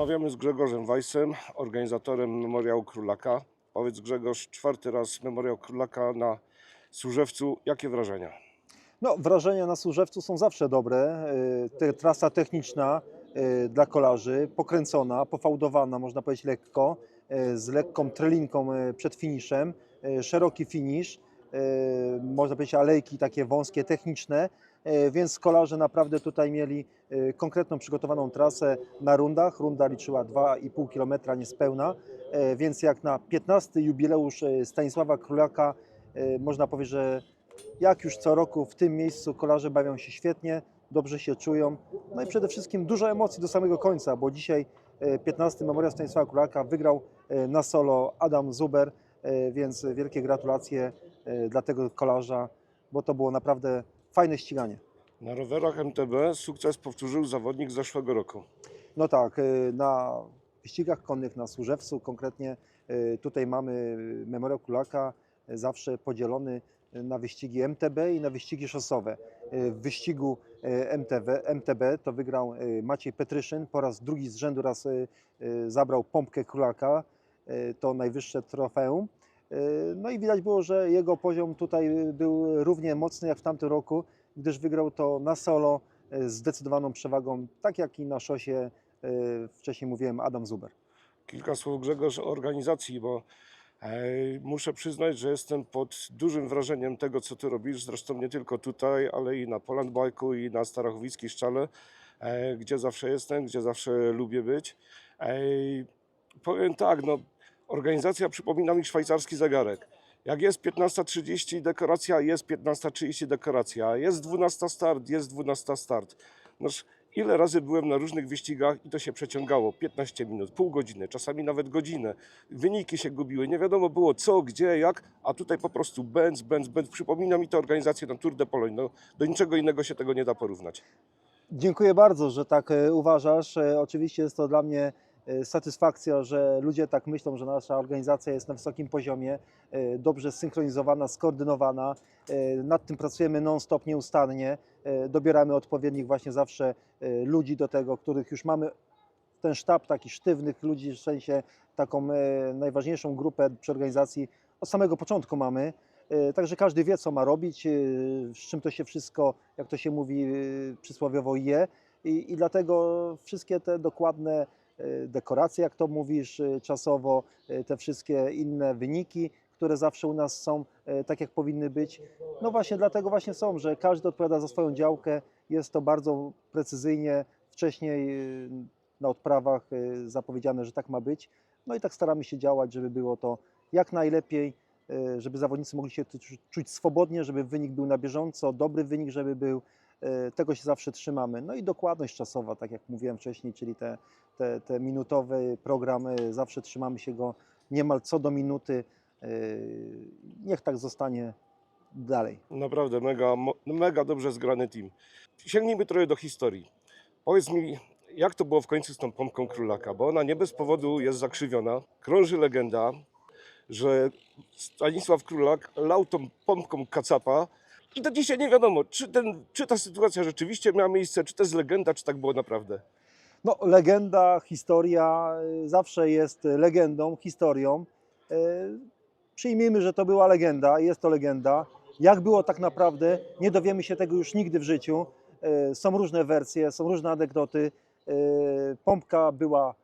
Rozmawiamy z Grzegorzem Weissem, organizatorem Memoriału Królaka. Powiedz Grzegorz, czwarty raz Memoriał Królaka na Służewcu. Jakie wrażenia? No, wrażenia na Służewcu są zawsze dobre. Y, Te, trasa techniczna y, dla kolarzy, pokręcona, pofałdowana, można powiedzieć lekko, y, z lekką trelinką przed finiszem, szeroki finisz, można powiedzieć alejki takie wąskie, techniczne, y, więc kolarze naprawdę tutaj mieli y, konkretną przygotowaną trasę na rundach. Runda liczyła 2,5 km niespełna, y, więc jak na 15. jubileusz Stanisława Królaka można powiedzieć, że jak już co roku w tym miejscu kolarze bawią się świetnie, dobrze się czują. No i przede wszystkim dużo emocji do samego końca, bo dzisiaj e, 15 Memoriał Stanisława Królaka wygrał e, na solo Adam Zuber, e, więc wielkie gratulacje e, dla tego kolarza, bo to było naprawdę fajne ściganie. Na rowerach MTB sukces powtórzył zawodnik z zeszłego roku. No tak, e, na wyścigach konnych na Służewcu konkretnie e, tutaj mamy Memoriał Kulaka e, zawsze podzielony na wyścigi MTB i na wyścigi szosowe. E, W wyścigu e, MTB, MTB to wygrał e, Maciej Petryszyn, po raz drugi z rzędu raz e, e, zabrał pompkę Królaka, e, to najwyższe trofeum. E, No i widać było, że jego poziom tutaj był równie mocny jak w tamtym roku, gdyż wygrał to na solo e, z zdecydowaną przewagą, tak jak i na szosie e, wcześniej mówiłem Adam Zuber. Kilka słów Grzegorz o organizacji, bo e, muszę przyznać, że jestem pod dużym wrażeniem tego, co ty robisz. Zresztą nie tylko tutaj, ale i na Poland Bike'u i na Starachowickiej Szczale, e, gdzie zawsze jestem, gdzie zawsze lubię być. E, powiem tak, no, organizacja przypomina mi szwajcarski zegarek. Jak jest 15.30 dekoracja, jest 15.30 dekoracja. Jest 12 start, jest 12 start. Noż, ile razy byłem na różnych wyścigach i to się przeciągało 15 minut, pół godziny, czasami nawet godzinę. Wyniki się gubiły, nie wiadomo było co, gdzie, jak, a tutaj po prostu bęc, bęc, bęc. Przypomina mi to organizację na Tour de Pologne. No, do niczego innego się tego nie da porównać. Dziękuję bardzo, że tak e, uważasz. E, Oczywiście jest to dla mnie satysfakcja, że ludzie tak myślą, że nasza organizacja jest na wysokim poziomie, e, dobrze zsynchronizowana, skoordynowana. E, Nad tym pracujemy non-stop, nieustannie. E, Dobieramy odpowiednich właśnie zawsze e, ludzi do tego, których już mamy ten sztab taki sztywnych ludzi, w sensie taką e, najważniejszą grupę przy organizacji od samego początku mamy. E, Także każdy wie, co ma robić, e, z czym to się wszystko, jak to się mówi e, przysłowiowo, je. I, I dlatego wszystkie te dokładne e, dekoracje, jak to mówisz, e, czasowo, e, te wszystkie inne wyniki, które zawsze u nas są e, tak, jak powinny być. No właśnie dlatego właśnie są, że każdy odpowiada za swoją działkę. Jest to bardzo precyzyjnie wcześniej na odprawach zapowiedziane, że tak ma być. No i tak staramy się działać, żeby było to jak najlepiej, żeby zawodnicy mogli się czuć swobodnie, żeby wynik był na bieżąco, dobry wynik, żeby był. E, Tego się zawsze trzymamy. No i dokładność czasowa, tak jak mówiłem wcześniej, czyli te, te, te minutowy program, e, zawsze trzymamy się go niemal co do minuty. E, Niech tak zostanie dalej. Naprawdę mega, mega dobrze zgrany team. Sięgnijmy trochę do historii. Powiedz mi, jak to było w końcu z tą pompką królaka, bo ona nie bez powodu jest zakrzywiona. Krąży legenda, że Stanisław Królak lał tą pompką kacapa i do dzisiaj nie wiadomo, czy, ten, czy ta sytuacja rzeczywiście miała miejsce, czy to jest legenda, czy tak było naprawdę. No, legenda, historia y, zawsze jest legendą, historią. Y, Przyjmijmy, że to była legenda, jest to legenda. Jak było tak naprawdę, nie dowiemy się tego już nigdy w życiu. Y, Są różne wersje, są różne anegdoty. Pompka była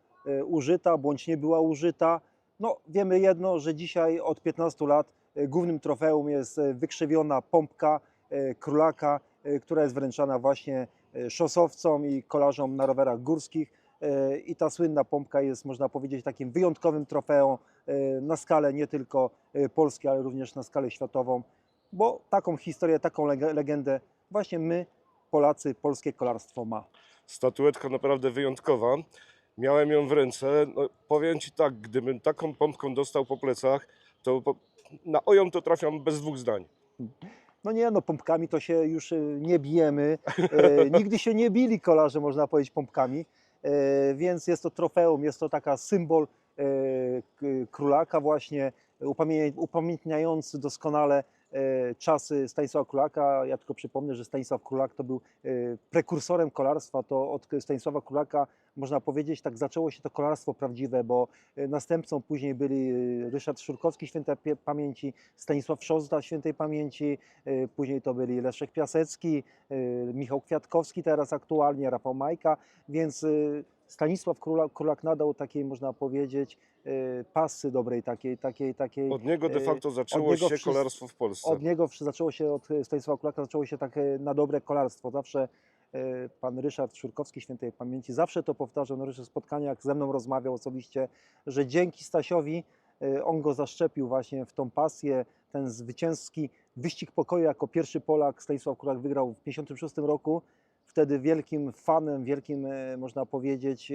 użyta bądź nie była użyta. No, wiemy jedno, że dzisiaj od 15 lat głównym trofeum jest y, wykrzywiona pompka y, królaka, y, która jest wręczana właśnie szosowcom i kolarzom na rowerach górskich. I ta słynna pompka jest, można powiedzieć, takim wyjątkowym trofeum na skalę nie tylko Polski, ale również na skalę światową, bo taką historię, taką leg- legendę właśnie my, Polacy, polskie kolarstwo ma. Statuetka naprawdę wyjątkowa. Miałem ją w ręce. No, powiem Ci tak, gdybym taką pompką dostał po plecach, to na oją to trafiam bez dwóch zdań. No nie, no pompkami to się już y, nie bijemy. E, Nigdy się nie bili kolarze, można powiedzieć, pompkami. E, Więc jest to trofeum, jest to taka symbol e, królaka właśnie, upamię- upamiętniający doskonale e, czasy Stanisława Królaka. Ja tylko przypomnę, że Stanisław Królak to był e, prekursorem kolarstwa. To od Stanisława Królaka można powiedzieć, tak zaczęło się to kolarstwo prawdziwe, bo e, następcą później byli e, Ryszard Szurkowski świętej pamięci, Stanisław Szozda świętej pamięci, e, później to byli Leszek Piasecki, e, Michał Kwiatkowski teraz aktualnie, Rafał Majka, więc e, Stanisław Królak, Królak nadał takiej, można powiedzieć, e, pasy dobrej, takiej, takiej, takiej. Od niego de E, facto zaczęło się wszyscy- kolarstwo w Polsce. Od niego zaczęło się, od Stanisława Kulaka zaczęło się takie na dobre kolarstwo. Zawsze e, pan Ryszard Szurkowski, świętej pamięci, zawsze to powtarzał na różnych spotkaniach, ze mną rozmawiał osobiście, że dzięki Stasiowi on go zaszczepił właśnie w tą pasję, ten zwycięski wyścig pokoju jako pierwszy Polak Stanisław Kulak wygrał w 1956 roku. Wtedy wielkim fanem, wielkim, e, można powiedzieć, e,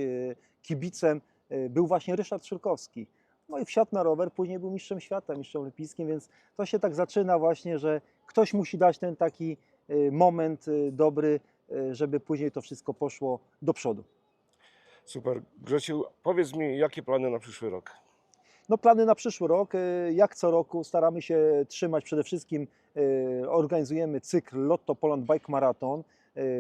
kibicem e, był właśnie Ryszard Szurkowski. No i wsiadł na rower, później był mistrzem świata, mistrzem olimpijskim, więc to się tak zaczyna właśnie, że ktoś musi dać ten taki moment dobry, żeby później to wszystko poszło do przodu. Super. Grzesiu, powiedz mi, jakie plany na przyszły rok? No plany na przyszły rok, jak co roku staramy się trzymać przede wszystkim, organizujemy cykl Lotto Poland Bike Marathon,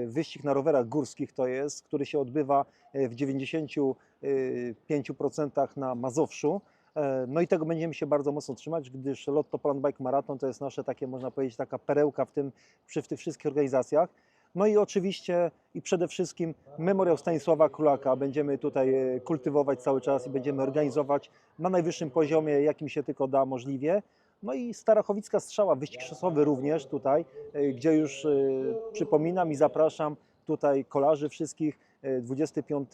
wyścig na rowerach górskich to jest, który się odbywa y, w 95% na Mazowszu. E, No i tego będziemy się bardzo mocno trzymać, gdyż Lotto Poland Bike Marathon to jest nasze takie, można powiedzieć, taka perełka w, tym, przy w tych wszystkich organizacjach. No i oczywiście i przede wszystkim Memoriał Stanisława Królaka będziemy tutaj e, kultywować cały czas i będziemy organizować na najwyższym poziomie, jakim się tylko da możliwie. No i Starachowicka Strzała, wyścig szosowy również tutaj, e, gdzie już e, przypominam i zapraszam tutaj kolarzy wszystkich. E, 25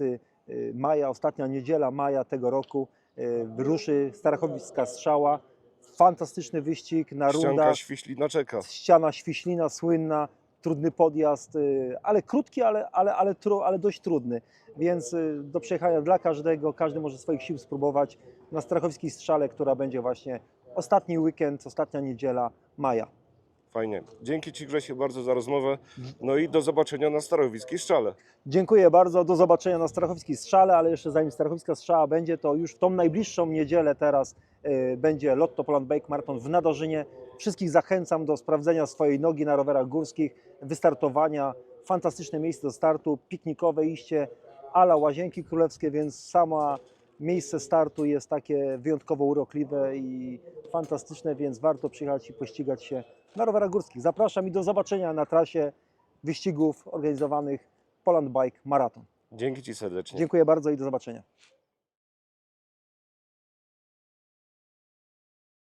maja, ostatnia niedziela maja tego roku e, ruszy Starachowicka Strzała. Fantastyczny wyścig na Ścianka rundach Świślina czeka. ściana Świślina, słynna, trudny podjazd, ale krótki, ale, ale, ale, ale dość trudny. Więc do przejechania dla każdego, każdy może swoich sił spróbować na Strachowskiej Strzale, która będzie właśnie ostatni weekend, ostatnia niedziela maja. Fajnie. Dzięki Ci Grzesiu bardzo za rozmowę. No i do zobaczenia na Starowickiej Szczale. Dziękuję bardzo, do zobaczenia na Strachowskiej Strzale, ale jeszcze zanim Strachowska Strzała będzie, to już w tą najbliższą niedzielę teraz y, będzie Lotto Poland Bike Marathon w Nadorzynie. Wszystkich zachęcam do sprawdzenia swojej nogi na rowerach górskich, wystartowania. Fantastyczne miejsce do startu, piknikowe iście, ala Łazienki Królewskie, więc sama miejsce startu jest takie wyjątkowo urokliwe i fantastyczne, więc warto przyjechać i pościgać się na rowerach górskich. Zapraszam i do zobaczenia na trasie wyścigów organizowanych Poland Bike Marathon. Dzięki Ci serdecznie. Dziękuję bardzo i do zobaczenia.